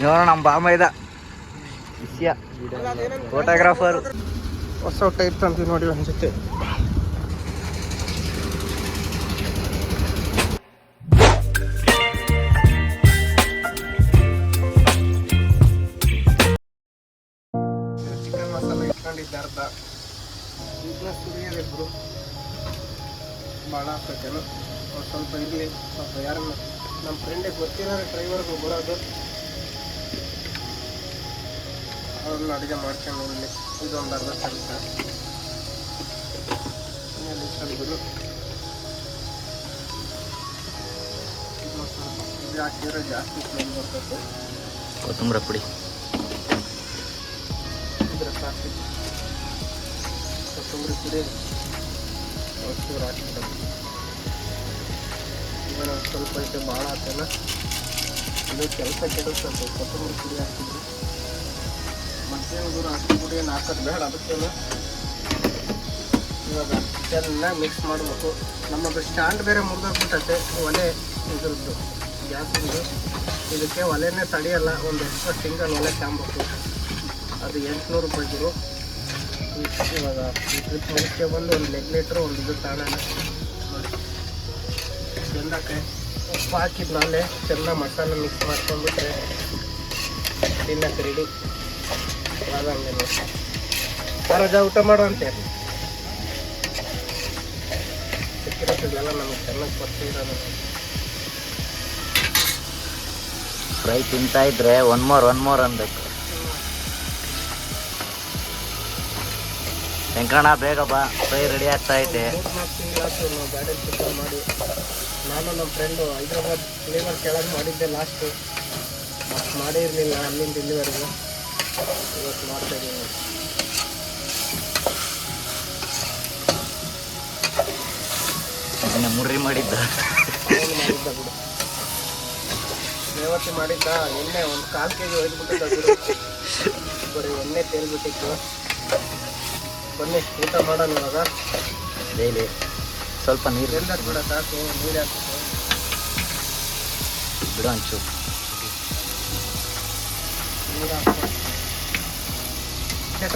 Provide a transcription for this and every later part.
ಇವ ನಮ್ಮ ಬಾಮ ಇದ. ಫೋಟೋಗ್ರಾಫರ್ ಹೊಸ ಟೈಪ್ ಅಂತ ನೋಡಿ ಒಂದು ಸ್ವಲ್ಪ ಯಾರನ್ನ ನಮ್ಮ ಫ್ರೆಂಡಿಗೆ ಗೊತ್ತಿರೋ ಡ್ರೈವರ್ಗೆ ಬರೋದು ಅವ್ರನ್ನ ಅಡುಗೆ ಮಾಡ್ಕೊಂಡು ಇಲ್ಲಿ ಇದೊಂದು ಅರ್ಧ ಆಮೇಲೆ ಸ್ವಲ್ಪ ಇದು ಹಾಕಿದ್ರೆ ಜಾಸ್ತಿ ಸ್ಮೆಲ್ ಬರ್ತದೆ. ಕೊತ್ತಂಬರಿ ಪುಡಿ. ಇದ್ರೆ ಸಾಕು. ಕೊತ್ತಂಬರಿ ಪುಡಿ ಹಾಕಿ ಹಾಕಿದ್ದಾರೆ ಒಂದ್ ಸ್ವಲ್ಪ ಐತೆ ಭಾಳ ಆತಲ್ಲ. ಅದು ಕೆಲಸ ಕೆಡಿಸ್ತದೆ ಕೊತ್ತಂಬರಿ ಪುಡಿ ಹಾಕಿದ್ರು. ಮತ್ತೇನು ಗುರು ಅಕ್ಕಿ ಪುಡಿ ಏನು ಹಾಕೋದು ಬೇಡ ಅದಕ್ಕೆಲ್ಲ ಇವಾಗ ಚೆನ್ನಾಗಿ ಮಿಕ್ಸ್ ಮಾಡಬೇಕು. ನಮ್ಮದು ಸ್ಟ್ಯಾಂಡ್ ಬೇರೆ ಮುರಿದೋಗ್ಬಿಟ್ಟೈತೆ. ಒಲೆ ಇದ್ರದ್ದು, ಗ್ಯಾಸಿಂದು. ಇದಕ್ಕೆ ಒಲೆನೇ ತಡೆಯಲ್ಲ, ಒಂದು ಎಕ್ಸ್ಟ್ರಾ ಸಿಂಗಲ್ ಒಲೆ ತಾಂಬೇಕು. ಅದು ಎಂಟುನೂರು ರೂಪಾಯಿ ಇವಾಗ ಟ್ರಿಪ್ ಬಂದು ಒಂದು ಲೆಗ್ನೇಟ್ರು ಒಂದು ಇದು ನೋಡಿ ಚೆಂದಕ್ಕೆ ಉಪ್ಪು ಹಾಕಿದ್ಮೇಲೆ ಚೆನ್ನಾಗಿ ಮಸಾಲ ಮಿಕ್ಸ್ ಮಾಡ್ಕೊಂಡ್ಬಿಟ್ರೆ ತಿನ್ನಕ್ಕೆ ರೆಡಿ ನೋಡಿ ರಜಾ ಊಟ ಮಾಡುವಂತೆ. ಸಿಕ್ಕಿರೋದಿಲ್ಲ ನಮಗೆ ಚೆನ್ನಾಗಿ ಬರ್ತಿರೋದು ಫ್ರೈ ತಿಂತಾ ಇದ್ರೆ ಒನ್ ಮೋರ್ ಒನ್ ಮೋರ್ ಅನ್ಬೇಕು ವೆಂಕಣ್ಣ ಬೇಗ ಬಾ. ಫ್ರೈ ರೆಡಿ ಆಗ್ತಾ ಐತೆ ನಾನು ನಮ್ಮ ಫ್ರೆಂಡು ಹೈದ್ರಾಬಾದ್ ಫ್ಲೇವರ್ ಕೆಳಗೆ ಮಾಡಿದ್ದೆ ಲಾಸ್ಟು ಮತ್ತೆ ಮಾಡೇ ಇರಲಿಲ್ಲ ಅಲ್ಲಿಂದ ಇಲ್ಲಿವರೆಗೂ ಇವತ್ತು ಮಾಡ್ತಾ ಇದ್ದೀನಿ. ಅದನ್ನ ಮುರ್ರಿ ಮಾಡಿದ್ದ. ಮಾಡಿದ್ದ ಬಿಡು. ರೇವತಿ ಮಾಡಿದ್ದ ಎಣ್ಣೆ ಒಂದು ಕಾಲು ಕೆ ಜಿ ಒಯ್ದುಬಿಟ್ಟಿದ್ದ ಬಿಡು. ಬರೀ ಎಣ್ಣೆ ತೇಲ್ಬಿಟ್ಟಿತ್ತು. ಬನ್ನಿ ಊಟ ಮಾಡೋಣ ಇವಾಗ. ಡೈಲಿ ಸ್ವಲ್ಪ ನೀರು. ಬಿಡ ಸಾಕು ನೀರು ಹಾಕ್ಬೇಕು ಬಿಡು ನೀರು ಹಾಕ್ಬೇಕು ಕೆಟ್ಟ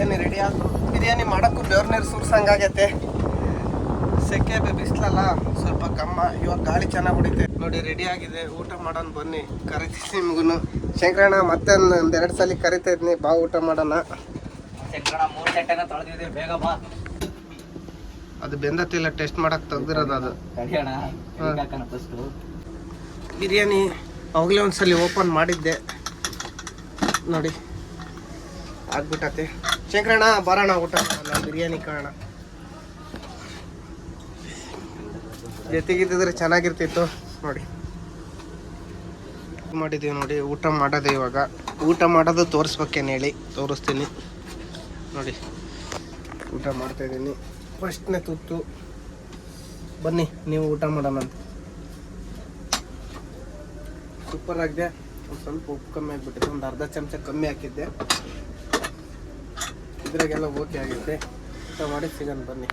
ಏನು ರೆಡಿ ಆಯಿತು ಬಿರಿಯಾನಿ ಮಾಡೋಕ್ಕೂ ಬೆವ್ರ ನೀರು ಸುರ್ಸಂಗಾಗೈತೆ. ಸೆಕೆ ಬಿಸಿಲಲ್ಲ ಸ್ವಲ್ಪ ಕಮ್ಮ. ಇವಾಗ ಗಾಳಿ ಚೆನ್ನಾಗಿ ಹೊಡಿತೆ. ನೋಡಿ ರೆಡಿ ಆಗಿದೆ. ಊಟ ಮಾಡೋಣ ಬನ್ನಿ. ಕರಿತೀನಿ ನಿಮ್ಗೂ ಶಂಕರಣ್ಣ ಮತ್ತೆ ಒಂದು ಎರಡು ಸಲ ಕರಿತಾ ಇದ್ನಿ. ಬಾ ಊಟ ಮಾಡೋಣ. ಬೇಗ ಬಾ. ಅದು ಬೆಂದತ್ತಿಲ್ಲ ಟೆಸ್ಟ್ ಮಾಡಕ್ ತೆಗ್ದಿರೋದು ಅದು. ಬಿರಿಯಾನಿ ಅವಾಗಲೇ ಒಂದ್ಸಲಿ ಓಪನ್ ಮಾಡಿದ್ದೆ. ನೋಡಿ ಆಗ್ಬಿಟ್ಟತೆ. ಶಂಕರಣ್ಣ ಬರೋಣ ಊಟ. ಬಿರಿಯಾನಿ ಕಾರಣ ಜೊತೆಗಿದ್ದಿದ್ರೆ ಚೆನ್ನಾಗಿರ್ತಿತ್ತು. ನೋಡಿ. ಮಾಡಿದ್ದೀವಿ ನೋಡಿ ಊಟ ಮಾಡೋದೇ ಇವಾಗ. ಊಟ ಮಾಡೋದು ತೋರಿಸ್ಬೇಕೇನು ಹೇಳಿ. ತೋರಿಸ್ತೀನಿ. ನೋಡಿ. ಊಟ ಮಾಡ್ತಾ ಇದ್ದೀನಿ. ಫಸ್ಟ್ನೇ ತುತ್ತು. ಬನ್ನಿ ನೀವು ಊಟ ಮಾಡೋಣ ಅಂತ. ಸೂಪರ್ ಆಗಿದೆ. ಒಂದು ಸ್ವಲ್ಪ ಉಪ್ಪು ಕಮ್ಮಿ ಆಗಿಬಿಟ್ಟಿದೆ. ಒಂದು ಅರ್ಧ ಚಮಚ ಕಮ್ಮಿ ಹಾಕಿದ್ದೆ. ಇದ್ರಾಗೆಲ್ಲ ಓಕೆ ಆಗಿದೆ. ಊಟ ಮಾಡಿ ಸಿಗೋಣ ಬನ್ನಿ.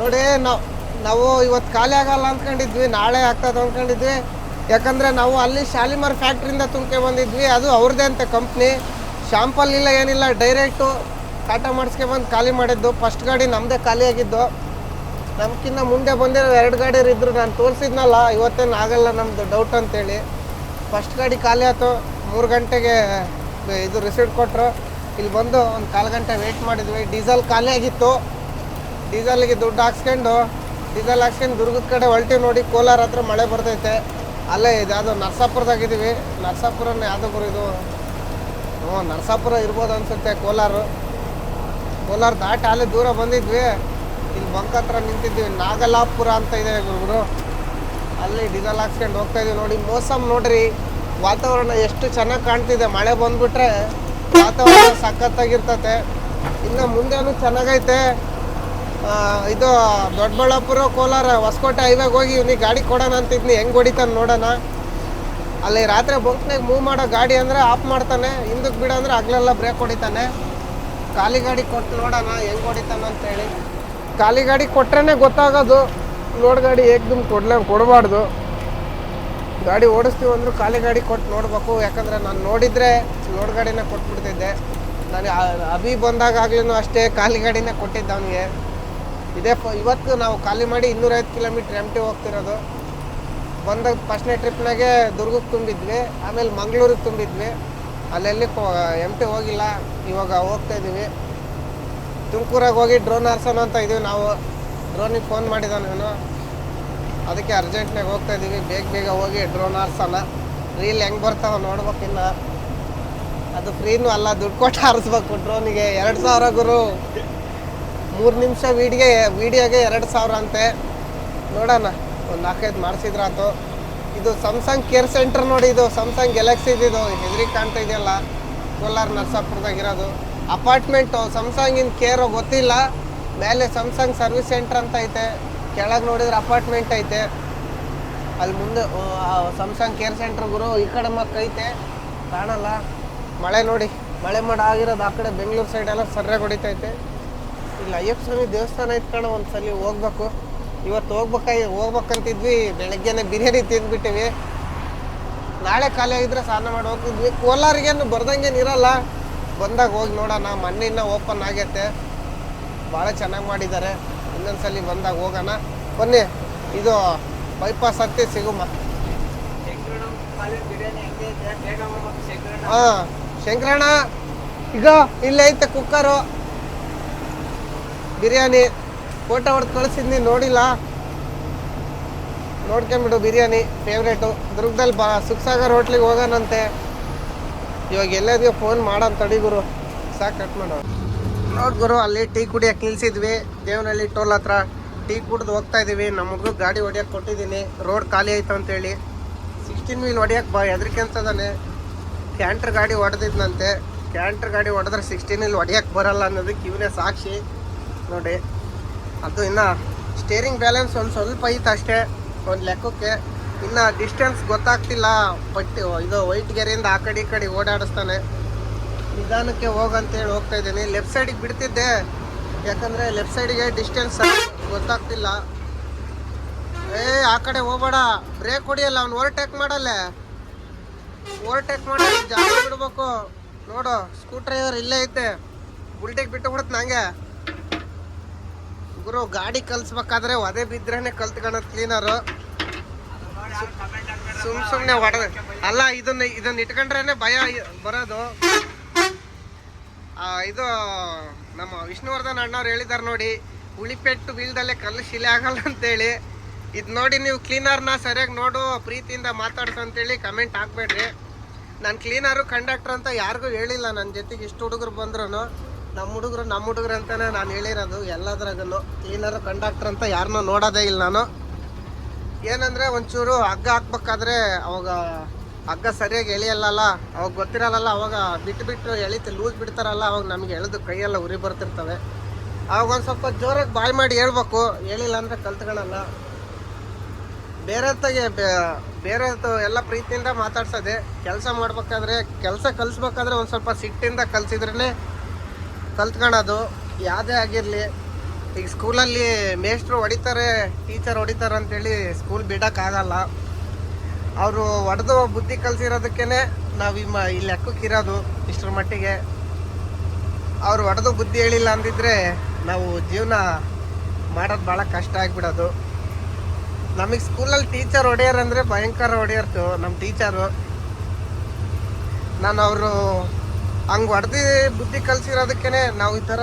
ನೋಡಿ, ನಾವು ನಾವು ಇವತ್ತು ಖಾಲಿ ಆಗಲ್ಲ ಅಂದ್ಕೊಂಡಿದ್ವಿ ನಾಳೆ ಆಗ್ತದೆ ಅಂದ್ಕೊಂಡಿದ್ವಿ ಯಾಕಂದರೆ ನಾವು ಅಲ್ಲಿ ಶಾಲಿಮಾರ್ ಫ್ಯಾಕ್ಟ್ರಿಯಿಂದ ತುಂಬ್ಕೆ ಬಂದಿದ್ವಿ, ಅದು ಅವ್ರದ್ದೇ ಅಂತ ಕಂಪ್ನಿ. ಶಾಂಪಲ್ ಇಲ್ಲ, ಏನಿಲ್ಲ, ಡೈರೆಕ್ಟು ಟಾಟಾ ಮಾಡಿಸ್ಕೊಂಬಂದು ಖಾಲಿ ಮಾಡಿದ್ದು. ಫಸ್ಟ್ ಗಾಡಿ ನಮ್ಮದೇ ಖಾಲಿ ಆಗಿದ್ದು. ಮುಂದೆ ಬಂದಿರೋ ಎರಡು ಗಾಡಿ ಇದ್ರು, ನಾನು ತೋರಿಸಿದ್ನಲ್ಲ, ಇವತ್ತೇನು ಆಗಲ್ಲ ನಮ್ಮದು ಡೌಟ್ ಅಂತೇಳಿ. ಫಸ್ಟ್ ಗಾಡಿ ಖಾಲಿ ಆಯ್ತು, ಮೂರು ಗಂಟೆಗೆ ಇದು ರಿಸೀಟ್ ಕೊಟ್ಟರು ಇಲ್ಲಿ ಬಂದು ಒಂದು ಕಾಲು ಗಂಟೆ ವೆಯ್ಟ್ ಮಾಡಿದ್ವಿ. ಡೀಸೆಲ್ ಖಾಲಿ ಆಗಿತ್ತು. ಡೀಸೆಲ್ಗೆ ದುಡ್ಡು ಹಾಕ್ಸ್ಕೊಂಡು, ಡೀಸೆಲ್ ಹಾಕ್ಸ್ಕೊಂಡು ದುರ್ಗದ ಕಡೆ ಹೊಲ್ಟಿವಿ ನೋಡಿ ಕೋಲಾರ ಹತ್ರ ಮಳೆ ಬರ್ತೈತೆ. ಅಲ್ಲೇ ಇದು ಯಾವುದೋ ನರಸಾಪುರದಾಗಿದ್ದೀವಿ ನರ್ಸಾಪುರನ ಯಾವುದೋ ಇದು? ಹ್ಞೂ, ನರಸಾಪುರ ಇರ್ಬೋದು ಅನಿಸುತ್ತೆ ಕೋಲಾರ. ಕೋಲಾರ ದಾಟಿ ಅಲ್ಲೇ ದೂರ ಬಂದಿದ್ವಿ. ಇಲ್ಲಿ ಬಂಕ್ ಹತ್ರ ನಿಂತಿದ್ದೀವಿ ನಾಗಲಾಪುರ ಅಂತ ಇದೆ ಗುರುಗಳು ಅಲ್ಲಿ ಡೀಸೆಲ್ ಹಾಕ್ಸ್ಕೊಂಡು ಹೋಗ್ತಾ ನೋಡಿ. ಮೋಸಮ್ ನೋಡ್ರಿ, ವಾತಾವರಣ ಎಷ್ಟು ಚೆನ್ನಾಗಿ ಕಾಣ್ತಿದೆ. ಮಳೆ ಬಂದ್ಬಿಟ್ರೆ ವಾತಾವರಣ ಸಖತ್ತಾಗಿರ್ತತೆ. ಇನ್ನು ಮುಂದೇನು ಚೆನ್ನಾಗೈತೆ ಇದು ದೊಡ್ಡಬಳ್ಳಾಪುರ, ಕೋಲಾರ, ಹೊಸಕೋಟೆ ಹೈವೇಗೆ ಹೋಗಿ ಇವ್ನಿಗೆ ಗಾಡಿ ಕೊಡೋಣ ಅಂತಿದ್ನಿ, ಹೆಂಗೆ ಹೊಡಿತಾನೆ ನೋಡೋಣ. ಅಲ್ಲಿ ರಾತ್ರಿ ಬಂಕ್ನಾಗ ಮೂವ್ ಮಾಡೋ ಗಾಡಿ ಅಂದರೆ ಆಫ್ ಮಾಡ್ತಾನೆ ಹಿಂದಕ್ಕೆ ಬಿಡ ಅಂದರೆ ಹಗ್ಲೆಲ್ಲ ಬ್ರೇಕ್ ಹೊಡಿತಾನೆ. ಖಾಲಿ ಗಾಡಿ ಕೊಟ್ಟು ನೋಡೋಣ, ಹೆಂಗೆ ಹೊಡಿತಾನೆ ಅಂತೇಳಿ ಖಾಲಿ ಗಾಡಿ ಕೊಟ್ರೇ ಗೊತ್ತಾಗೋದು ಲೋಡ್ ಗಾಡಿ ಏಕ್ದಮ್ ಕೊಡ್ಲೇ ಕೊಡಬಾರ್ದು. ಗಾಡಿ ಓಡಿಸ್ತೀವಿ ಅಂದರೂ ಖಾಲಿ ಗಾಡಿ ಕೊಟ್ಟು ನೋಡಬೇಕು. ಯಾಕಂದರೆ ನಾನು ನೋಡಿದರೆ ಲೋಡ್ ಗಾಡಿನ ಕೊಟ್ಬಿಡ್ತಿದ್ದೆ. ನಾನು ಅಭಿ ಬಂದಾಗಲೂ ಅಷ್ಟೇ ಖಾಲಿ ಗಾಡಿನೇ ಕೊಟ್ಟಿದ್ದೆ ಅವನಿಗೆ. ಇದೇ ಇವತ್ತು ನಾವು ಖಾಲಿ ಮಾಡಿ ಇನ್ನೂರೈವತ್ತು ಕಿಲೋಮೀಟ್ರ್ ಎಂ ಟಿ ಹೋಗ್ತಿರೋದು. ಬಂದಾಗ ಫಸ್ಟ್ನೇ ಟ್ರಿಪ್ನಾಗೆ ದುರ್ಗಕ್ಕೆ ತುಂಬಿದ್ವಿ. ಆಮೇಲೆ ಮಂಗಳೂರಿಗೆ ತುಂಬಿದ್ವಿ. ಅಲ್ಲೆಲ್ಲಿ ಎಂ ಟಿ ಹೋಗಿಲ್ಲ. ಇವಾಗ ಹೋಗ್ತಾ ಇದ್ದೀವಿ ತುಮಕೂರಾಗೆ ಹೋಗಿ ಡ್ರೋನ್ ಹಾರ್ಸೋಣ ಅಂತ ಇದೀವಿ ನಾವು. ಡ್ರೋನಿಗೆ ಫೋನ್ ಮಾಡಿದ ನಾನು ಅದಕ್ಕೆ ಅರ್ಜೆಂಟ್ನಾಗ ಹೋಗ್ತಾ ಇದ್ದೀವಿ ಬೇಗ ಬೇಗ ಹೋಗಿ ಡ್ರೋನ್ ಹಾರ್ಸೋಣ. ರೀಲ್ ಹೆಂಗೆ ಬರ್ತಾವ ನೋಡ್ಬೇಕಿನ್ನ ಅದು ಫ್ರೀನೂ ಅಲ್ಲ, ದುಡ್ಡು ಕೊಟ್ಟು ಹಾರಿಸ್ಬೇಕು ಡ್ರೋನಿಗೆ ಎರಡು ಸಾವಿರ ಗುರು. ಮೂರು ನಿಮಿಷ ವೀಡಿಗೆ ವೀಡಿಯೋಗೆ ಎರಡು ಸಾವಿರ ಅಂತೆ. ನೋಡೋಣ. ಒಂದು ನಾಲ್ಕೈದು ಮಾಡಿಸಿದ್ರಾತು ಇದು ಸಮ್ಸಂಗ್ ಕೇರ್ ಸೆಂಟರ್ ನೋಡಿ ಇದು. ಸಮ್ಸಂಗ್ ಗ್ಯಾಲಕ್ಸಿ ಇದು. ಹೆದರಿ ಕಾಣ್ತಾ ಇದೆಯಲ್ಲ. ಕೋಲಾರ ನರ್ಸಾಪುರದಾಗ ಇರೋದು. ಅಪಾರ್ಟ್ಮೆಂಟು ಸ್ಯಾಮ್ಸಂಗಿನ ಕೇರು ಗೊತ್ತಿಲ್ಲ. ಮೇಲೆ ಸಮ್ಸಂಗ್ ಸರ್ವಿಸ್ ಸೆಂಟರ್ ಅಂತ ಐತೆ. ಕೆಳಗೆ ನೋಡಿದ್ರೆ ಅಪಾರ್ಟ್ಮೆಂಟ್ ಐತೆ. ಅಲ್ಲಿ ಮುಂದೆ ಸಮ್ಸಂಗ್ ಕೇರ್ ಸೆಂಟರ್ ಗುರು, ಈ ಕಡೆ ಮಕ್ಕ ಐತೆ. ಕಾಣಲ್ಲ. ಮಳೆ ನೋಡಿ, ಮಳೆ ಮಾಡ ಆಗಿರೋದು ಆ ಕಡೆ ಬೆಂಗಳೂರು ಸೈಡ್ ಎಲ್ಲ ಸರ್ಯಾಗಿ ಹೊಡಿತೈತೆ ಇಲ್ಲಿ ಅಯ್ಯಪ್ಪ ಸ್ವಾಮಿ ದೇವಸ್ಥಾನ ಐತೆ ಕಣ ಒಂದ್ಸಲಿ ಹೋಗ್ಬೇಕು. ಇವತ್ತು ಹೋಗ್ಬೇಕಾಗಿ ಹೋಗ್ಬೇಕಂತಿದ್ವಿ, ಬೆಳಗ್ಗೆನೆ ಬಿರಿಯಾನಿ ತಿಂದ್ಬಿಟ್ಟಿವಿ. ನಾಳೆ ಖಾಲಿ ಆಗಿದ್ರೆ ಸ್ನಾನ ಮಾಡಿ ಹೋಗ್ತಿದ್ವಿ. ಕೋಲಾರಿಗೇನು ಬರ್ದಂಗೇನು ಇರಲ್ಲ. ಬಂದಾಗ ಹೋಗಿ ನೋಡೋಣ ಮೊನ್ನೆ ಇನ್ನೂ ಓಪನ್ ಆಗೈತೆ. ಭಾಳ ಚೆನ್ನಾಗಿ ಮಾಡಿದ್ದಾರೆ. ಇನ್ನೊಂದ್ಸಲಿ ಬಂದಾಗ ಹೋಗೋಣ. ಬನ್ನಿ, ಇದು ಬೈಪಾಸ್ ಹತ್ತಿ ಸಿಗುಮ್ಮ ಹಾಂ ಶಂಕರಣ ಈಗ ಇಲ್ಲೇ ಐತೆ ಕುಕ್ಕರು. ಬಿರಿಯಾನಿ ಫೋಟೋ ಹೊಡೆದು ಕಳಿಸಿದ್ನಿ, ನೋಡಿಲ್ಲ. ನೋಡ್ಕೊಂಬಿಡು, ಬಿರಿಯಾನಿ ಫೇವ್ರೇಟು ದುರ್ಗದಲ್ಲಿ ಬಾ, ಸುಖಸಾಗರ್ ಹೋಟ್ಲಿಗೆ ಹೋಗೋಣಂತೆ. ಇವಾಗ ಎಲ್ಲದಿಗೆ ಫೋನ್ ಮಾಡೋಣ ತಡಿಗುರು ಸಾಕು ಕಟ್ ಮಾಡೋ. ನೋಡ್ ಗುರು, ಅಲ್ಲಿ ಟೀ ಕುಡಿಯಕ್ಕೆ ನಿಲ್ಸಿದ್ವಿ. ದೇವನಹಳ್ಳಿ ಟೋಲ್ ಹತ್ರ ಟೀ ಕುಡ್ದು ಹೋಗ್ತಾ ಇದೀವಿ. ನಮ್ಮ ಹುಡುಗ ಗಾಡಿ ಹೊಡಿಯೋಕೆ ಕೊಟ್ಟಿದ್ದೀನಿ. ರೋಡ್ ಖಾಲಿ ಆಯ್ತು ಅಂತೇಳಿ. ಸಿಕ್ಸ್ಟೀನ್ ವೀಲ್ ಹೊಡಿಯೋಕೆ ಬಾ, ಹೆದರಿಕೆ ಅಂತದಾನೆ ಕ್ಯಾಂಟ್ರ್ ಗಾಡಿ ಹೊಡೆದಿದ್ನಂತೆ. ಕ್ಯಾಂಟ್ರ್ ಗಾಡಿ ಹೊಡೆದ್ರೆ ಸಿಕ್ಸ್ಟೀನ್ ವೀಲ್ ಹೊಡಿಯಕ್ ಬರಲ್ಲ ಅನ್ನೋದಕ್ಕೆ ಇವನೇ ಸಾಕ್ಷಿ. ನೋಡಿ, ಅದು ಇನ್ನು ಸ್ಟೇರಿಂಗ್ ಬ್ಯಾಲೆನ್ಸ್ ಒಂದು ಸ್ವಲ್ಪ ಐತೆ ಅಷ್ಟೇ. ಒಂದು ಲೆಕ್ಕಕ್ಕೆ ಇನ್ನು ಡಿಸ್ಟೆನ್ಸ್ ಗೊತ್ತಾಗ್ತಿಲ್ಲ. ಬಟ್ ಇದು ವೈಟ್ ಗೆರೆಯಿಂದ ಆ ಕಡೆ ಈ ಕಡೆ ಓಡಾಡಿಸ್ತಾನೆ. ನಿಧಾನಕ್ಕೆ ಹೋಗಂತೇಳಿ ಹೋಗ್ತಾ ಇದ್ದೀನಿ. ಲೆಫ್ಟ್ ಸೈಡಿಗೆ ಬಿಡ್ತಿದ್ದೆ. ಯಾಕಂದರೆ ಲೆಫ್ಟ್ ಸೈಡಿಗೆ ಡಿಸ್ಟೆನ್ಸ್ ಗೊತ್ತಾಗ್ತಿಲ್ಲ. ಏ, ಆ ಕಡೆ ಹೋಗ್ಬೇಡ. ಬ್ರೇಕ್ ಹೊಡಿಯಲ್ಲ, ಅವ್ನು ಓವರ್ಟೇಕ್ ಮಾಡಲ್ಲ. ಓವರ್ಟೇಕ್ ಮಾಡಿ ಜಾಗ ಬಿಡ್ಬೇಕು. ನೋಡು ಸ್ಕೂ ಡ್ರೈವರ್ ಇಲ್ಲೇ ಐತೆ. ಬುಲ್ಟಿಗೆ ಬಿಟ್ಟು ಬಿಡುತ್ತೆ ನಂಗೆ. ಗುರು, ಗಾಡಿ ಕಲಿಸ್ಬೇಕಾದ್ರೆ ಒದೆ ಬಿದ್ರೇನೆ ಕಲ್ತ್ಕೊಳೋದು ಕ್ಲೀನರು ಸುಮ್ ಸುಮ್ಮನೆ ಹೊಡೆದ ಅಲ್ಲ, ಇದನ್ನ ಇದನ್ನ ಇಟ್ಕೊಂಡ್ರೇನೆ ಭಯ ಬರೋದು. ಇದು ನಮ್ಮ ವಿಷ್ಣುವರ್ಧನ್ ಅಣ್ಣವ್ರು ಹೇಳಿದಾರೆ ನೋಡಿ ಉಳಿಪೆಟ್ಟು ಬೀಳ್ದಲ್ಲೇ ಕಲ್ಲು ಶಿಲೆ ಆಗಲ್ಲ ಅಂತೇಳಿ. ಇದು ನೋಡಿ ನೀವು ಕ್ಲೀನರ್ನ ಸರಿಯಾಗಿ ನೋಡು, ಪ್ರೀತಿಯಿಂದ ಮಾತಾಡ್ಸು ಅಂತೇಳಿ ಕಮೆಂಟ್ ಹಾಕ್ಬೇಡ್ರಿ. ನಾನು ಕ್ಲೀನರು ಕಂಡಕ್ಟರ್ ಅಂತ ಯಾರಿಗೂ ಹೇಳಿಲ್ಲ ನನ್ನ ಜೊತೆಗೆ ಇಷ್ಟು ಹುಡುಗರು ಬಂದ್ರು ನಮ್ಮ ಹುಡುಗರು ನಮ್ಮ ಹುಡುಗರು ಅಂತಾನೆ ನಾನು ಹೇಳಿರೋದು ಎಲ್ಲದ್ರಾಗೂ ಕ್ಲೀನರು ಕಂಡಕ್ಟರ್ ಅಂತ ಯಾರನ್ನೂ ನೋಡೋದೇ ಇಲ್ಲ ನಾನು. ಏನಂದ್ರೆ ಒಂಚೂರು ಹಗ್ಗ ಹಾಕ್ಬೇಕಾದ್ರೆ ಅವಾಗ ಹಗ್ಗ ಸರಿಯಾಗಿ ಎಳೆಯಲ್ಲಲ್ಲ? ಅವಾಗ ಗೊತ್ತಿರಲ್ಲಲ್ಲ, ಅವಾಗ ಬಿಟ್ಟು ಬಿಟ್ಟು ಎಳಿತು, ಲೂಸ್ ಬಿಡ್ತಾರಲ್ಲ, ಅವಾಗ ನಮಗೆ ಎಳೆದು ಕೈಯೆಲ್ಲ ಉರಿ ಬರ್ತಿರ್ತವೆ. ಅವಾಗ ಒಂದು ಸ್ವಲ್ಪ ಜೋರಾಗಿ ಬಾಯ್ ಮಾಡಿ ಹೇಳ್ಬೇಕು. ಹೇಳಿಲ್ಲ ಅಂದ್ರೆ ಬೇರೆ ಬೇರೆತ್ತಾಗೆ ಬೇರೆ ಎಲ್ಲ ಪ್ರೀತಿಯಿಂದ ಮಾತಾಡ್ಸೋದೆ, ಕೆಲಸ ಮಾಡ್ಬೇಕಾದ್ರೆ, ಕೆಲಸ ಕಲಿಸ್ಬೇಕಾದ್ರೆ ಒಂದು ಸ್ವಲ್ಪ ಸಿಟ್ಟಿಂದ ಕಲ್ಸಿದ್ರೇ ಕಲ್ತ್ಕೊಳೋದು ಯಾವುದೇ ಆಗಿರಲಿ. ಈಗ ಸ್ಕೂಲಲ್ಲಿ ಮೇಷ್ಟ್ರು ಹೊಡಿತಾರೆ ಟೀಚರ್ ಹೊಡಿತಾರೆ ಅಂತೇಳಿ ಸ್ಕೂಲ್ ಬಿಡೋಕ್ಕಾಗಲ್ಲ. ಅವರು ಒಡೆದು ಬುದ್ಧಿ ಕಲಿಸಿರೋದಕ್ಕೇ ನಾವು ಈ ಮ ಈ ಲೆಕ್ಕಕ್ಕಿರೋದು ಇಷ್ಟರ ಮಟ್ಟಿಗೆ. ಅವ್ರು ಹೊಡೆದು ಬುದ್ಧಿ ಹೇಳಿಲ್ಲ ಅಂದಿದ್ರೆ ನಾವು ಜೀವನ ಮಾಡೋದು ಭಾಳ ಕಷ್ಟ ಆಗಿಬಿಡೋದು. ನಮಗೆ ಸ್ಕೂಲಲ್ಲಿ ಟೀಚರ್ ಹೊಡೆಯೋರಂದ್ರೆ ಭಯಂಕರ ಹೊಡೆಯರ್ತು ನಮ್ಮ ಟೀಚರು. ನಾನು ಅವರು ಹಂಗೆ ಹೊಡೆದು ಬುದ್ಧಿ ಕಲಿಸಿರೋದಕ್ಕೇ ನಾವು ಈ ಥರ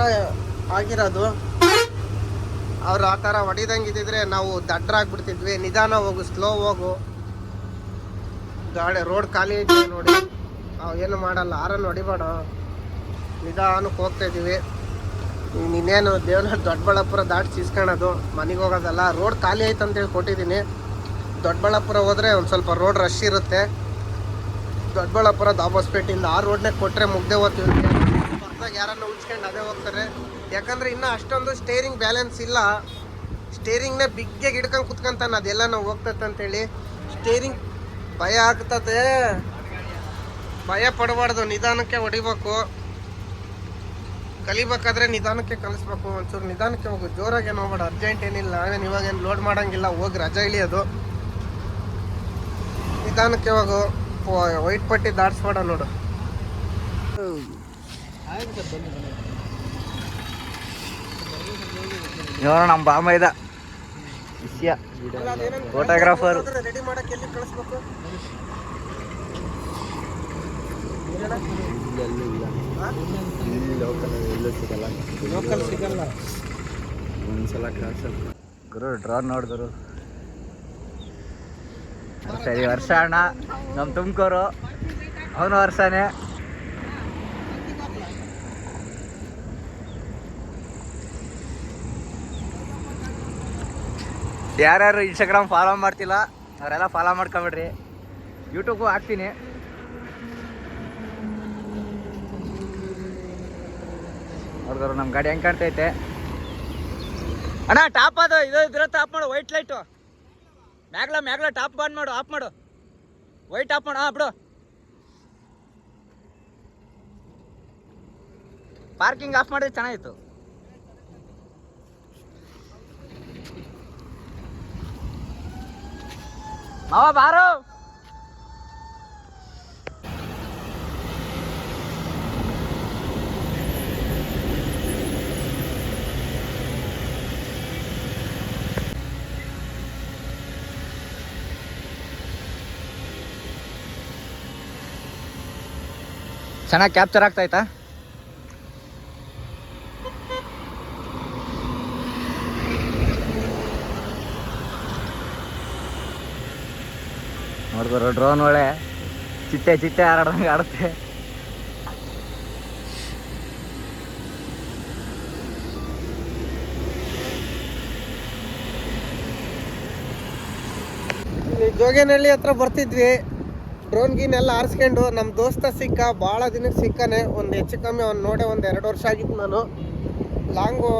ಆಗಿರೋದು. ಅವ್ರು ಆ ಥರ ಹೊಡಿದಂಗೆ ಇದ್ದಿದ್ರೆ ನಾವು ದಡ್ಡರಾಗ್ಬಿಡ್ತಿದ್ವಿ ನಿಧಾನ ಹೋಗು ಸ್ಲೋ ಹೋಗು. ಗಾಡಿ ರೋಡ್ ಖಾಲಿ ಐತೆ ನೋಡಿ. ನಾವು ಏನು ಮಾಡಲ್ಲ, ಆರನ್ನು ಹೊಡಿಬೇಡ. ನಿಧಾನಕ್ಕೆ ಹೋಗ್ತಾ ಇದ್ದೀವಿ. ಇನ್ನೇನು ದೇವನ ದೊಡ್ಡಬಳ್ಳಾಪುರ ದಾಟಿ ಸಿಸ್ಕೊಳೋದು ಮನೆಗೆ ಹೋಗೋದಲ್ಲ. ರೋಡ್ ಖಾಲಿ ಐತೆ ಅಂತೇಳಿ ಕೊಟ್ಟಿದ್ದೀನಿ. ದೊಡ್ಡಬಳ್ಳಾಪುರ ಹೋದರೆ ಒಂದು ಸ್ವಲ್ಪ ರೋಡ್ ರಶ್ ಇರುತ್ತೆ. ದೊಡ್ಡಬಳ್ಳಾಪುರ ದಾಬಾಸ್ಪೇಟೆಯಿಂದ ಆ ರೋಡ್ನೇ ಕೊಟ್ಟರೆ ಮುಗ್ದೆ ಹೋಗ್ತೀವಿ ಪಕ್ಕದಾಗ ಯಾರನ್ನ ಉಳ್ಸ್ಕೊಂಡು ಅದೇ ಹೋಗ್ತಾರೆ. ಯಾಕಂದರೆ ಇನ್ನೂ ಅಷ್ಟೊಂದು ಸ್ಟೇರಿಂಗ್ ಬ್ಯಾಲೆನ್ಸ್ ಇಲ್ಲ. ಸ್ಟೇರಿಂಗ್ನ ಬಿಗ್ಗೆ ಹಿಡ್ಕೊಂಡು ಕುತ್ಕೊಂತಾನೆ, ಅದೆಲ್ಲ ನಾವು ಹೋಗ್ತೈತೆ ಅಂತೇಳಿ ಸ್ಟೇರಿಂಗ್ ಭಯ ಆಗ್ತದೆ. ಭಯ ಪಡಬಾರ್ದು, ನಿಧಾನಕ್ಕೆ ಹೊಡಿಬೇಕು. ಕಲಿಬೇಕಾದ್ರೆ ನಿಧಾನಕ್ಕೆ ಕಲಿಸ್ಬೇಕು. ಒಂಚೂರು ನಿಧಾನಕ್ಕೆ ಹೋಗು. ಜೋರಾಗಿ ಏನು ಹೋಗ್ಬೇಡ ಅರ್ಜೆಂಟ್ ಏನಿಲ್ಲ. ನಾನು ಇವಾಗೇನು ಲೋಡ್ ಮಾಡೋಂಗಿಲ್ಲ. ಹೋಗಿ ರಜಾ ಇಳಿಯೋದು. ನಿಧಾನಕ್ಕೆ ಹೋಗು. ವೈಟ್ ಪಟ್ಟಿ ದಾಟ್ಸ್ಬೇಡ ನೋಡು. ನಮ್ಮ ಬಾಮ ಇದ. ವಿಷಯ. ಫೋಟೋಗ್ರಾಫರ್ ರೆಡಿ ಒಂದ್ಸಲ ಗುರು ಡ್ರಾ ನೋಡಿದ್ರು. ಸರಿ ವರ್ಷ ಅಣ್ಣ ನಮ್ಮ ತುಮಕೂರು. ಅವನು ವರ್ಷನೇ. ಯಾರ್ಯಾರು ಇನ್ಸ್ಟಾಗ್ರಾಮ್ ಫಾಲೋ ಮಾಡ್ತಿಲ್ಲ, ಅವರೆಲ್ಲ ಫಾಲೋ ಮಾಡ್ಕೊಬಿಡ್ರಿ. ಯೂಟ್ಯೂಬು ಹಾಕ್ತೀನಿ. ನೋಡಿದ್ರು ನಮ್ಮ ಗಾಡಿ ಹೆಂಗೆ ಕಾಣ್ತೈತೆ. ಅಣ್ಣ ಟಾಪ್ ಅದು, ಇದು ಇದ್ರೆ ಆಫ್ ಮಾಡು ವೈಟ್ ಲೈಟು ಮ್ಯಾಗ್ಲ ಮ್ಯಾಗ್ಲ ಟಾಪ್ ಬಂದ್ ಮಾಡು ಆಫ್ ಮಾಡು. ವೈಟ್ ಆಫ್ ಮಾಡು, ಹಾಂ, ಬಿಡು. ಪಾರ್ಕಿಂಗ್ ಆಫ್ ಮಾಡಿದ್ರೆ ಚೆನ್ನಾಗಿತ್ತು. ಮಾವ ಬಾರು ಚೆನ್ನಾಗಿ ಕ್ಯಾಪ್ಚರ್ ಆಗ್ತಾಯ್ತಾ ನೋಡಿದ್ರು ಡ್ರೋನ್ ಒಳ್ಳೆ ಚಿಟ್ಟೆ ಚಿಟ್ಟೆ ಹಾರಾಡ್ದಂಗೆ ಆಡುತ್ತೆ. ಜೋಗೇನಹಳ್ಳಿ ಹತ್ರ ಬರ್ತಿದ್ವಿ. ಡ್ರೋನ್ ಗೀನ್ ಎಲ್ಲ ಆರಿಸ್ಕೊಂಡು ನಮ್ಮ ದೋಸ್ತ ಸಿಕ್ಕ ಭಾಳ ದಿನಕ್ಕೆ ಸಿಕ್ಕಾನೆ ಒಂದು ಹೆಚ್ಚು ಕಮ್ಮಿ ಅವ್ನು ನೋಡೆ ಒಂದು ಎರಡು ವರ್ಷ ಆಗಿತ್ತು ನಾನು. ಲಾಂಗು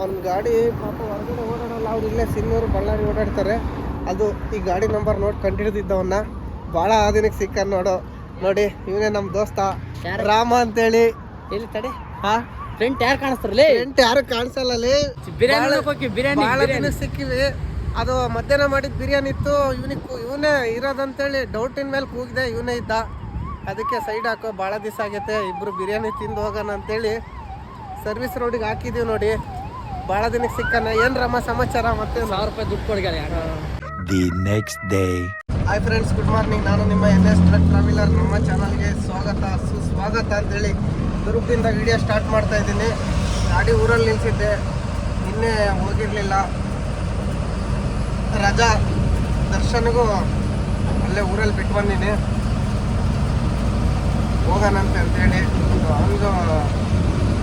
ಅವ್ನ ಗಾಡಿ ಪಾಪ ಹೊರಗಡೆ ಓಡಾಡಲ್ಲ, ಅವ್ರು ಇಲ್ಲೇ ಸಿನ್ನೂರು, ಬಳ್ಳಾರಿ ಓಡಾಡ್ತಾರೆ. ಅದು ಈ ಗಾಡಿ ನಂಬರ್ ನೋಡಿ ಕಂಡಿಡ್ದಿದ್ದವನ್ನ ಭಾಳ ದಿನಕ್ಕೆ ಸಿಕ್ಕ ನೋಡು. ನೋಡಿ ಇವನೇ ನಮ್ಮ ದೋಸ್ತ? ರಾಮ ಅಂತೇಳಿ. ಎಲ್ಲಿ ತಡೆ? ಹಾ? ಫ್ರೆಂಟ್ ಯಾರು ಕಾಣಿಸ್ತಾರಲ್ಲ ಫ್ರೆಂಟ್ ಯಾರು ಕಾಣಿಸಲ್ಲ ಬಿರಿಯಾನಿ ಬಿರಿಯಾನಿ ಭಾಳ ದಿನ ಸಿಕ್ಕಿವಿ. ಅದು ಮಧ್ಯಾಹ್ನ ಮಾಡಿದ ಬಿರಿಯಾನಿ ಇತ್ತು. ಇವನಿಗೆ ಇವನೇ ಇರೋದಂತೇಳಿ ಡೌಟಿನ ಮೇಲೆ ಕೂಗಿದೆ. ಇವನೇ ಇದ್ದ. ಅದಕ್ಕೆ ಸೈಡ್ ಹಾಕೋ ಭಾಳ ದಿವಸ ಆಗೈತೆ. ಇಬ್ಬರು ಬಿರಿಯಾನಿ ತಿಂದು ಹೋಗೋಣ ಅಂತೇಳಿ ಸರ್ವಿಸ್ ರೋಡಿಗೆ ಹಾಕಿದೀವಿ ನೋಡಿ. ಭಾಳ ದಿನಕ್ಕೆ ಸಿಕ್ಕನ. ಏನು ರಮ್ಮ ಸಮಾಚಾರ ಮತ್ತೆ? ಸಾವಿರ ರೂಪಾಯಿ ದುಡ್ಡು ಕೊಡ್ಗಾರೆ The next day hi friends good morning ನಾನು ನಿಮ್ಮ ಎನ್ ಎಸ್ ಟ್ರಕ್ ಟ್ರಾವೆಲರ್ ನಮ್ಮ ಚಾನಲ್ಗೆ ಸ್ವಾಗತ, ಸುಸ್ವಾಗತ ಅಂತೇಳಿ ದುರ್ಗದಿಂದ ವಿಡಿಯೋ ಸ್ಟಾರ್ಟ್ ಮಾಡ್ತಾ ಇದ್ದೀನಿ. ಗಾಡಿ ಊರಲ್ಲಿ ನಿಲ್ಸಿದ್ದೆ. ನಿನ್ನೆ ಹೋಗಿರಲಿಲ್ಲ. ರಜಾ. ದರ್ಶನ್ಗೂ ಅಲ್ಲೇ ಊರಲ್ಲಿ ಬಿಟ್ಟು ಬಂದೀನಿ. ಹೋಗೋಣಂತೆ ಅಂತೇಳಿ. ಅವನಿಗೂ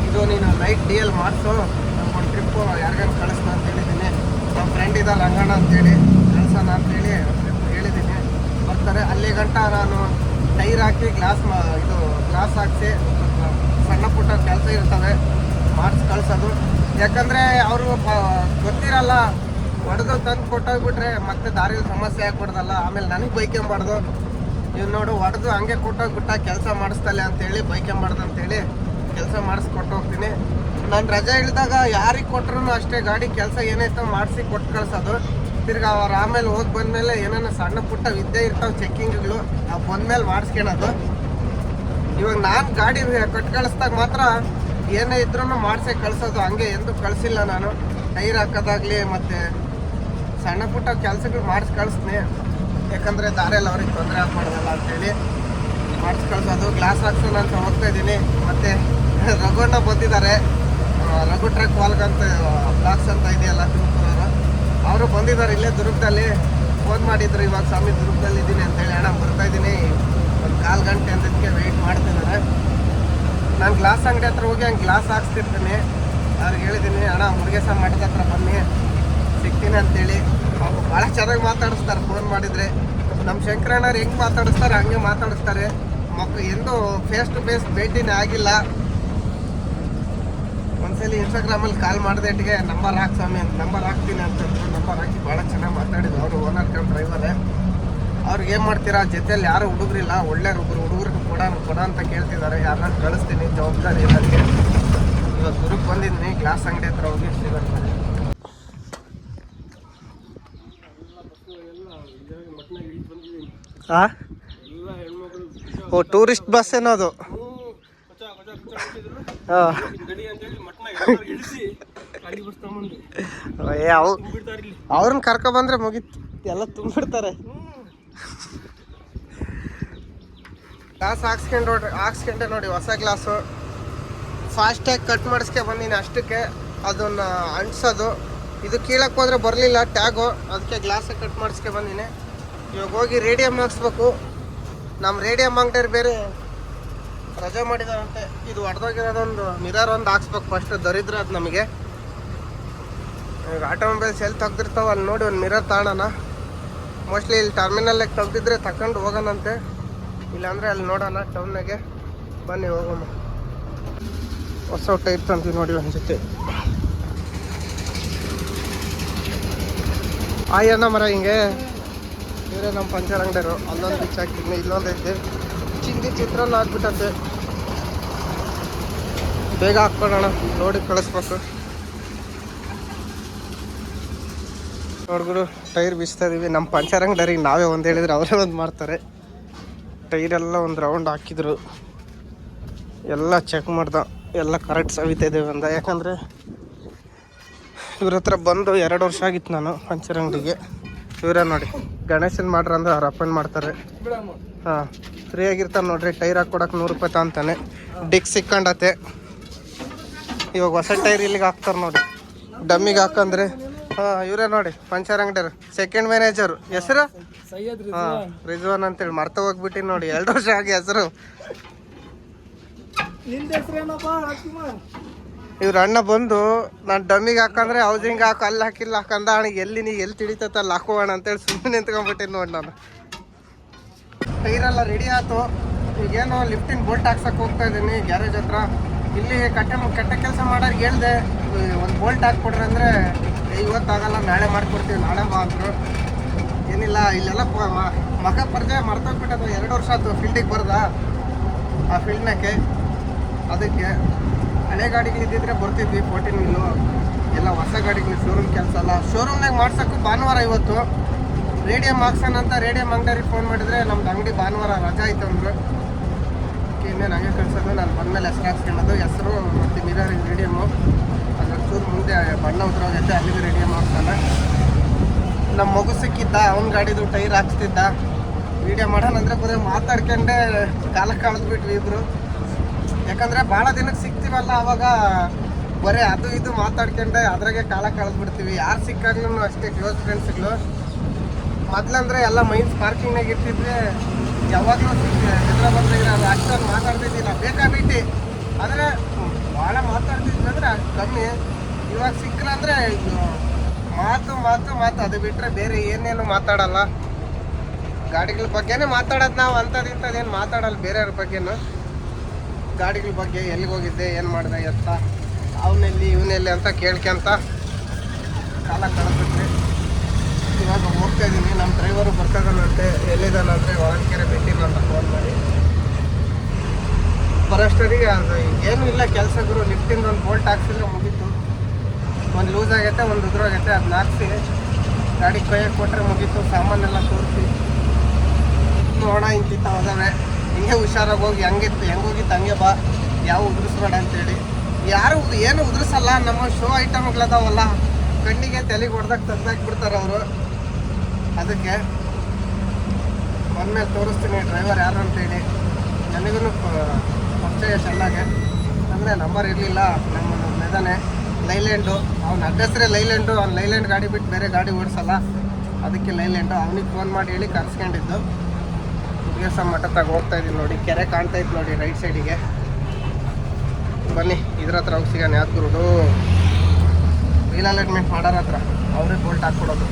ಇದು ನೀನು ನೈಟ್ ಡಿ ಎಲ್ ಮಾಡಿಸು. ನಮ್ಗೊಂದು ಟ್ರಿಪ್ಪು ಯಾರಿಗಾರು ಕಳಿಸ್ತಾ ಅಂತ ಹೇಳಿದ್ದೀನಿ ನಮ್ಮ ಫ್ರೆಂಡ್ ಇದ್ದ ಹಂಗಣ್ಣ ಅಂತೇಳಿ. ಕಳ್ಸೋಣ ಅಂತೇಳಿ ಹೇಳಿದ್ದೀನಿ. ಬರ್ತಾರೆ. ಅಲ್ಲಿ ಗಂಟ ನಾನು ಟೈರ್ ಹಾಕಿ ಗ್ಲಾಸ್ ಇದು ಗ್ಲಾಸ್ ಹಾಕಿಸಿ, ಸಣ್ಣ ಪುಟ್ಟ ಕೆಲಸ ಇರ್ತವೆ ಮಾಡಿಸಿ ಕಳಿಸೋದು. ಯಾಕಂದರೆ ಅವರು ಗೊತ್ತಿರಲ್ಲ, ಹೊಡೆದು ತಂದು ಕೊಟ್ಟೋಗ್ಬಿಟ್ರೆ ಮತ್ತೆ ದಾರಿಲಿ ಸಮಸ್ಯೆ ಆಗ್ಬಿಡ್ದಲ್ಲ. ಆಮೇಲೆ ನನಗೆ ಬೈಕೆಂಬಾರ್ದು. ಇವ್ನು ನೋಡು, ಹೊಡೆದು ಹಂಗೆ ಕೊಟ್ಟೋಗ್ಬಿಟ್ಟ ಕೆಲಸ ಮಾಡಿಸ್ತಲ್ಲ ಅಂತೇಳಿ ಬೈಕೆಂಬಾರ್ದು ಅಂತೇಳಿ ಕೆಲಸ ಮಾಡಿಸ್ಕೊಟ್ಟು ಹೋಗ್ತೀನಿ ನಾನು ರಜೆ ಇಳಿದಾಗ ಯಾರಿಗೆ ಕೊಟ್ರು ಅಷ್ಟೇ ಗಾಡಿ ಕೆಲಸ ಏನೈತೋ ಮಾಡಿಸಿ ಕೊಟ್ಟು ಕಳ್ಸೋದು. ತಿರ್ಗಾ ಅವ್ರು ಆಮೇಲೆ ಹೋಗಿ ಬಂದ್ಮೇಲೆ ಏನಾನ ಸಣ್ಣ ಪುಟ್ಟ ವಿದ್ಯೆ ಇರ್ತಾವೆ ಚೆಕ್ಕಿಂಗ್ಗಳು, ನಾವು ಬಂದ್ಮೇಲೆ ಮಾಡಿಸ್ಕೊಳೋದು ಇವಾಗ ನಾನು ಗಾಡಿ ಕೊಟ್ಟು ಕಳಿಸ್ದಾಗ ಮಾತ್ರ ಏನೇ ಇದ್ರೂ ಮಾಡಿಸೇ ಕಳಿಸೋದು, ಹಂಗೆ ಎಂದು ಕಳಿಸಿಲ್ಲ ನಾನು. ಟೈರ್ ಹಾಕೋದಾಗ್ಲಿ ಮತ್ತು ಸಣ್ಣ ಪುಟ್ಟ ಕೆಲಸಗಳು ಮಾಡಿಸಿ ಕಳಿಸ್ತೀನಿ ಯಾಕಂದರೆ ದಾರಿಯಲ್ಲಿ ಅವ್ರಿಗೆ ತೊಂದರೆ ಆಗ್ಬಾರ್ದಲ್ಲ ಅಂತೇಳಿ ಮಾಡಿಸಿ ಕಳಿಸೋದು. ಗ್ಲಾಸ್ ಹಾಕ್ಸೋಣ ಅಂತ ಹೋಗ್ತಾ ಇದ್ದೀನಿ. ಮತ್ತು ರಘುಣ್ಣ ಬಂದಿದ್ದಾರೆ. ರಘು ಟ್ರಕ್ ವಾಲ್ಗ್ ಅಂತ ಬ್ಲಾಕ್ಸ್ ಅಂತ ಇದೆಯಲ್ಲ? ಅವರು ಬಂದಿದ್ದಾರೆ ಇಲ್ಲೇ ದುರ್ಗದಲ್ಲಿ. ಫೋನ್ ಮಾಡಿದ್ರು, ಇವಾಗ ಸ್ವಾಮಿ ದುರ್ಗದಲ್ಲಿ ಇದ್ದೀನಿ ಅಂತೇಳಿ ಅಣ್ಣ, ಬರ್ತಾ ಇದ್ದೀನಿ. ಒಂದು ಕಾಲು ಗಂಟೆ ಅಂತದಕ್ಕೆ ವೆಯ್ಟ್ ಮಾಡ್ತಿದ್ದಾರೆ. ನಾನು ಗ್ಲಾಸ್ ಅಂಗಡಿ ಹತ್ರ ಹೋಗಿ ಹಂಗೆ ಗ್ಲಾಸ್ ಹಾಕ್ಸ್ತಿರ್ತೀನಿ. ಅವ್ರಿಗೆ ಹೇಳಿದ್ದೀನಿ ಅಣ್ಣ, ಮುರುಗೇಶ ಮಠದ ಹತ್ರ ಬನ್ನಿ. ಸಿಗ್ತೀನಿ ಅಂತೇಳಿ. ಅವರು ಭಾಳ ಚೆನ್ನಾಗಿ ಮಾತಾಡಿಸ್ತಾರೆ ಫೋನ್ ಮಾಡಿದರೆ. ನಮ್ಮ ಶಂಕರಣ್ಣವ್ರು ಹೆಂಗೆ ಮಾತಾಡಿಸ್ತಾರೆ, ಹಂಗೆ ಮಾತಾಡಿಸ್ತಾರೆ. ಮಕ್ಕಳು ಎಂದೂ ಫೇಸ್ ಟು ಫೇಸ್ ಭೇಟಿನೇ ಆಗಿಲ್ಲ. ಒಂದ್ಸಲಿ ಇನ್ಸ್ಟಾಗ್ರಾಮಲ್ಲಿ ಕಾಲ್ ಮಾಡಿದೆಟ್ಟಿಗೆ ನಂಬರ್ ಹಾಕ್ ಸ್ವಾಮಿ ಅಂತ ನಂಬರ್ ಹಾಕ್ತೀನಿ ಅಂತ ನಂಬರ್ ಹಾಕಿ ಭಾಳ ಚೆನ್ನಾಗಿ ಮಾತಾಡಿದ್ರು ಅವರು ಓನರ್ ಕಮ್ ಡ್ರೈವರೇ ಅವ್ರಿಗೆ ಏನು ಮಾಡ್ತೀರಾ? ಜೊತೆಯಲ್ಲಿ ಯಾರು ಹುಡುಗರಿಲ್ಲ ಒಳ್ಳೆ ಒಬ್ರು ಹುಡುಗರಿಗೆ ಕೊಡ ಕೊಡ ಅಂತ ಕೇಳ್ತಿದ್ದಾರೆ ಯಾರನ್ನ ಕಳಿಸ್ತೀನಿ ಜವಾಬ್ದಾರಿ ನನಗೆ ಇವಾಗ ಗುರುಕ್ ಬಂದಿದ್ದೀನಿ ಗ್ಲಾಸ್ ಅಂಗಡಿ ಹತ್ರ ಹೋಗಿ ಸಿಗೋದು ಆ? ಓ ಟೂರಿಸ್ಟ್ ಬಸ್ ಏನೋದು ಹಾಂ. ಏ ಅವ್ ಅವ್ರನ್ನ ಕರ್ಕೊ ಬಂದ್ರೆ ಮುಗೀತು. ಎಲ್ಲ ತುಂಬಿಡ್ತಾರೆ. ಗ್ಲಾಸ್ ಹಾಕ್ಸ್ಕೊಂಡು ನೋಡ್ರಿ, ಹಾಕ್ಸ್ಕೊಂಡೆ ನೋಡಿ ಹೊಸ ಗ್ಲಾಸು ಫಾಸ್ಟಾಗಿ ಕಟ್ ಮಾಡಿಸ್ಕೆ ಬಂದಿನಿ ಅಷ್ಟಕ್ಕೆ. ಅದನ್ನ ಅಂಟಿಸೋದು. ಇದು ಕೀಳಕ್ಕೆ ಹೋದ್ರೆ ಬರಲಿಲ್ಲ ಟ್ಯಾಗು ಅದಕ್ಕೆ ಗ್ಲಾಸ್ ಕಟ್ ಮಾಡಿಸ್ಕೆ ಬಂದಿನಿ. ಇವಾಗ ಹೋಗಿ ರೇಡಿಯಮ್ ಹಾಕ್ಸ್ಬೇಕು. ನಮ್ಮ ರೇಡಿಯಂ ಅಂಗಡಿಯವ್ರು ಬೇರೆ ರಜೆ ಮಾಡಿದಾರಂತೆ. ಇದು ಹೊಡೆದೋಗಿರೋದೊಂದು ಮಿರರ್ ಒಂದು ಹಾಕ್ಸ್ಬೇಕು ಫಸ್ಟ್ ದರಿದ್ರ ಅದು ನಮಗೆ. ಈಗ ಆಟೋಮೊಬೈಲ್ಸ್ ಎಲ್ಲಿ ತೆಗ್ದಿರ್ತಾವ ಅಲ್ಲಿ ನೋಡಿ ಒಂದು ಮಿರರ್ ತಾಣನ. ಮೋಸ್ಟ್ಲಿ ಇಲ್ಲಿ ಟರ್ಮಿನಲ್ಲಾಗ ತೆಗ್ದಿದ್ರೆ ತಕೊಂಡು ಹೋಗೋಣಂತೆ. ಇಲ್ಲಾಂದ್ರೆ ಅಲ್ಲಿ ನೋಡೋಣ ಟೌನ್ನಾಗೆ ಬನ್ನಿ ಹೋಗೋಣ. ಹೊಸ ಟೈಪ್ ತಂತೀವಿ ನೋಡಿ ಒಂದು ಜೊತೆ. ಆಯಣ್ಣ ಮರ ಹಿಂಗೆ. ಇವರೇ ನಮ್ಮ ಪಂಚರ್ ಅಂಗಡಿಯರು ಅಲ್ಲೊಂದು ಬಿಚ್ ಹಾಕಿದ್ನಿ ಇಲ್ಲೊಂದು ಚಿಂದಿ ಚಿತ್ರಾನ್ನ ಹಾಕ್ಬಿಟ್ಟಂತೆ ಬೇಗ ಹಾಕ್ಕೊಳ್ಳೋಣ ನೋಡಿ ಕಳಿಸ್ಬೇಕು. ನೋಡ್ಬಿಡು ಟೈರ್ ಬಿಸ್ತಾ ಇದೀವಿ. ನಮ್ಮ ಪಂಚರ್ ಅಂಗಡಿಯರಿಗೆ ನಾವೇ ಒಂದು ಹೇಳಿದ್ರೆ ಅವರೇ ಒಂದು ಮಾಡ್ತಾರೆ. ಟೈರೆಲ್ಲ ಒಂದು ರೌಂಡ್ ಹಾಕಿದ್ರು. ಎಲ್ಲ ಚೆಕ್ ಮಾಡ್ದ. ಎಲ್ಲ ಕರೆಕ್ಟ್ ಸವಿತಾಯಿದ್ದೇವೆ ಅಂದ. ಯಾಕಂದರೆ ಇವ್ರ ಹತ್ರ ಬಂದು ಎರಡು ವರ್ಷ ಆಗಿತ್ತು ನಾನು ಪಂಚರ್ ಅಂಗಡಿಗೆ ಇವರೇ ನೋಡಿ. ಗಣೇಶನ್ ಮಾಡ್ರ ಅಂದ್ರೆ ಅವ್ರು ಅಪ್ಪನ್ ಮಾಡ್ತಾರೆ. ಹಾಂ ಫ್ರೀ ಆಗಿರ್ತಾನೆ ನೋಡ್ರಿ. ಟೈರ್ ಹಾಕೊಡಕ್ಕೆ ನೂರು ರೂಪಾಯಿ ತಾಂತಾನೆ ಡಿಕ್ ಸಿಕ್ಕಂಡತೆ ಇವಾಗ ಹೊಸ ಟೈರ್ ಇಲ್ಲಿಗೆ ಹಾಕ್ತಾರೆ ನೋಡಿ. ಡಮ್ಮಿಗೆ ಹಾಕಂದ್ರೆ ಹಾಂ ಇವರೇ ನೋಡಿ. ಪಂಚರ್ ಅಂಗಡಿಯರು. ಸೆಕೆಂಡ್ ಮ್ಯಾನೇಜರ್ ಹೆಸರು? ಹಾಂ ರಿಜ್ವಾನ್ ಅಂತೇಳಿ. ಮರ್ತ ಹೋಗ್ಬಿಟ್ಟಿ ನೋಡಿ. ಎರಡು ವರ್ಷ ಆಗಿ ಹೆಸರು. ಇವ್ರ ಅಣ್ಣ ಬಂದು, ನಾನು ಡಮ್ಮಿಗೆ ಹಾಕಂದ್ರೆ ಹೌಸಿಂಗ್ ಹಾಕು, ಅಲ್ಲಿ ಹಾಕಿಲ್ಲ ಹಾಕಂದ ಅಣ್ಣ ಎಲ್ಲಿ ನೀ ಎಲ್ಲಿ ತಿಳಿತೈತೆ ಅಲ್ಲಿ ಹಾಕೋಣ ಅಂತೇಳಿ ಸುಮ್ಮನೆ ನಿಂತ್ಕೊಂಡ್ಬಿಟ್ಟಿನಿ ನೋಡಿ ನಾನು. ಟೈರೆಲ್ಲ ರೆಡಿ ಆಯ್ತು. ಈಗೇನು ಲಿಫ್ಟಿನ ಬೋಲ್ಟ್ ಹಾಕ್ಸಕ್ಕೆ ಹೋಗ್ತಾ ಇದ್ದೀನಿ ಗ್ಯಾರೇಜ್ ಹತ್ರ. ಇಲ್ಲಿ ಕಟ್ಟೆ ಕೆಟ್ಟ ಕೆಲಸ ಮಾಡೋರಿಗೆ ಹೇಳ್ದೆ, ಒಂದು ಬೋಲ್ಟ್ ಹಾಕ್ಕೊಡ್ರಿ ಅಂದರೆ ಇವತ್ತಾಗಲ್ಲ ನಾಳೆ ಮಾಡ್ಕೊಡ್ತೀವಿ, ನಾಳೆ ಬಾ ಅಂದರು. ಏನಿಲ್ಲ, ಇಲ್ಲೆಲ್ಲ ಮಗ ಪರಿಚಯ ಮರ್ತೋಗ್ಬಿಟ್ಟದು, ಎರಡು ವರ್ಷ ಆಯ್ತು ಫೀಲ್ಡಿಗೆ ಬರ್ದ? ಆ ಫೀಲ್ಡ್ನಕ್ಕೆ ಅದಕ್ಕೆ. ಹಳೆ ಗಾಡಿಗಳು ಇದ್ದಿದ್ರೆ ಬರ್ತಿದ್ವಿ ಫೋರ್ಟೀನ್ ವೀಲು ಎಲ್ಲ ಹೊಸ ಗಾಡಿಗಳು ಶೋರೂಮ್ ಕೆಲಸ ಅಲ್ಲ ಶೋರೂಮ್ನಾಗ ಮಾಡ್ಸೋಕ್ಕೂ ಭಾನುವಾರ ಇವತ್ತು. ರೇಡಿಯೋ ಹಾಕ್ಸೋಣ ಅಂತ ರೇಡಿಯೋ ಅಂಗಡಿಯವ್ರಿಗೆ ಫೋನ್ ಮಾಡಿದ್ರೆ, ನಮ್ದು ಅಂಗಡಿ ಭಾನುವಾರ ರಜಾ ಆಯ್ತು ಅಂದರು. ಇನ್ನೇನು ಹಂಗೆ ಕಳ್ಸೋದು, ನಾನು ಬಂದಮೇಲೆ ಹೆಸರು ಹಾಕ್ಸ್ಕೊಳ್ಳೋದು. ಹೆಸರು ಮತ್ತು ಮಿರರ್ ರೇಡಿಯಮ್ಮು ಅದು ಚೂರು ಮುಂದೆ ಬಣ್ಣ ಉದ್ರೋಗೈತೆ ಅಲ್ಲಿಗೆ ರೇಡಿಯಮ್ ಹಾಕ್ಸೋಣ. ನಮ್ಮ ಮಗು ಸಿಕ್ಕಿದ್ದ, ಅವ್ನ ಗಾಡಿದು ಟೈರ್ ಹಾಕ್ಸ್ತಿದ್ದ. ವಿಡಿಯೋ ಮಾಡೋಣ ಅಂದರೆ ಬರೀ ಮಾತಾಡ್ಕೊಂಡೆ ಕಾಲ ಕಳೆದ್ಬಿಟ್ವಿ ಇಬ್ರು. ಯಾಕಂದರೆ ಭಾಳ ದಿನಕ್ಕೆ ಸಿಗ್ತೀವಲ್ಲ ಅವಾಗ ಬರೀ ಅದು ಇದು ಮಾತಾಡ್ಕೊಂಡೆ ಅದ್ರಾಗೆ ಕಾಲ ಕಳೆದ್ಬಿಡ್ತೀವಿ. ಯಾರು ಸಿಕ್ಕಾಗ್ಲೂ ಅಷ್ಟೇ ಕ್ಲೋಸ್ ಫ್ರೆಂಡ್ಸ್ಗಳು ಮೊದ್ಲಂದ್ರೆ ಎಲ್ಲ ಮೈನ್ಸ್ ಪಾರ್ಕಿಂಗ್ನಾಗ ಇರ್ತಿದ್ರೆ ಯಾವಾಗಲೂ ಎದುರ ಬಂದ್ರೆ ಅದು ಅಷ್ಟೊಂದು ಮಾತಾಡ್ತಿದ್ದಿಲ್ಲ ಬೇಕಾಬಿಟ್ಟು ಆದರೆ ಭಾಳ ಮಾತಾಡ್ತಿದ್ವಿ ಅಂದರೆ ಕಮ್ಮಿ. ಇವಾಗ ಸಿಕ್ಕರಂದ್ರೆ ಮಾತು ಮಾತು ಮಾತು. ಅದು ಬಿಟ್ಟರೆ ಬೇರೆ ಏನೇನು ಮಾತಾಡಲ್ಲ. ಗಾಡಿಗಳ ಬಗ್ಗೆನೇ ಮಾತಾಡೋದು ನಾವು ಅಂಥದ್ದು ಏನು ಮಾತಾಡಲ್ಲ ಬೇರೆಯವ್ರ ಬಗ್ಗೆನು. ಗಾಡಿಗಳ ಬಗ್ಗೆ ಎಲ್ಲಿಗೆ ಹೋಗಿದ್ದೆ, ಏನು ಮಾಡಿದೆ ಎತ್ತ ಅವನೆಲ್ಲಿ, ಇವನೆಲ್ಲಿ ಅಂತ ಕೇಳ್ಕೊಂತ ಕಾಲ ಕಳೆದ್ಬಿಟ್ರಿ. ಇವಾಗ ಹೋಗ್ತಾ ಇದ್ದೀನಿ ನಮ್ಮ ಡ್ರೈವರು ಬರ್ತಾಯಿದ್ದಾನಂತೆ ಎಲ್ಲಿದ್ದಾನಂದರೆ ಹೊಳಲ್ಕೆರೆ ಬಿಟ್ಟಿಲ್ಲ ಅಂತ ಫೋನ್ ಮಾಡಿ. ಬರೋಷ್ಟರಿಗೆ ಅದು ಏನೂ ಇಲ್ಲ ಕೆಲಸಗಳು ಲಿಫ್ಟಿಂದ ಒಂದು ಬೋಲ್ಟ್ ಹಾಕ್ಸಿದ್ರೆ ಮುಗೀತು. ಒಂದು ಲೂಸ್ ಆಗೈತೆ, ಒಂದು ಉದ್ರೋಗೈತೆ ಅದನ್ನ ಹಾಕ್ಸಿ. ಗಾಡಿ ಕೈಯಾಗ ಕೊಟ್ಟರೆ ಮುಗೀತು. ಸಾಮಾನೆಲ್ಲ ತೋರಿಸಿ. ನೋಡೋಣ ಇಂತಿತ್ತ ಹೋದವೆ. ಹಿಂಗೆ ಹುಷಾರಾಗಿ ಹೋಗಿ ಹೆಂಗಿತ್ತು, ಹೆಂಗೆ ಹೋಗಿತ್ತು ಹಂಗೆ ಬಾ, ಯಾವ ಉದುರಿಸ್ಬೇಡ ಅಂತೇಳಿ. ಯಾರು ಏನು ಉದುರಿಸಲ್ಲ, ನಮ್ಮ ಶೋ ಐಟಮ್ಗಳದಾವಲ್ಲ ಕಣ್ಣಿಗೆ ತಲೆಗೆ ಹೊಡೆದಾಗ ತೆಗ್ದಾಕ್ಬಿಡ್ತಾರೆ ಅವರು. ಅದಕ್ಕೆ ಒಮ್ಮೆ ತೋರಿಸ್ತೀನಿ ಡ್ರೈವರ್ ಯಾರು ಅಂತೇಳಿ. ನನಗೂ ಪರಿಚಯ ಚೆನ್ನಾಗೆ. ಅಂದರೆ ನಂಬರ್ ಇರಲಿಲ್ಲ, ನಮ್ಮ ಮೆದಾನೆ. ಲೈಲ್ಯಾಂಡು, ಅವ್ನ ಅಡ್ರೆಸ್ರೇ ಲೈಲ್ಯಾಂಡು, ಅವ್ನು ಲೈಲ್ಯಾಂಡ್ ಗಾಡಿ ಬಿಟ್ಟು ಬೇರೆ ಗಾಡಿ ಓಡಿಸಲ್ಲ. ಅದಕ್ಕೆ ಲೈಲ್ಯಾಂಡು, ಅವನಿಗೆ ಫೋನ್ ಮಾಡಿ ಹೇಳಿ ಕರ್ಸ್ಕೊಂಡಿದ್ದು. ಹುಡುಗೇಶ ಮಠ ತಗ ಹೋಗ್ತಾ ಇದೀನಿ ನೋಡಿ. ಕೆರೆ ಕಾಣ್ತಾ ಇತ್ತು ನೋಡಿ ರೈಟ್ ಸೈಡಿಗೆ ಬನ್ನಿ, ಇದ್ರ ಹತ್ರ ಹೋಗಿ ಸಿಗೋಣ ಯಾವ್ದು ವೀಲ್ ಅಲೈನ್ಮೆಂಟ್ ಮಾಡೋರ ಹತ್ರ. ಅವರೇ ಬೋಲ್ಟ್ ಹಾಕ್ಕೊಡೋದು.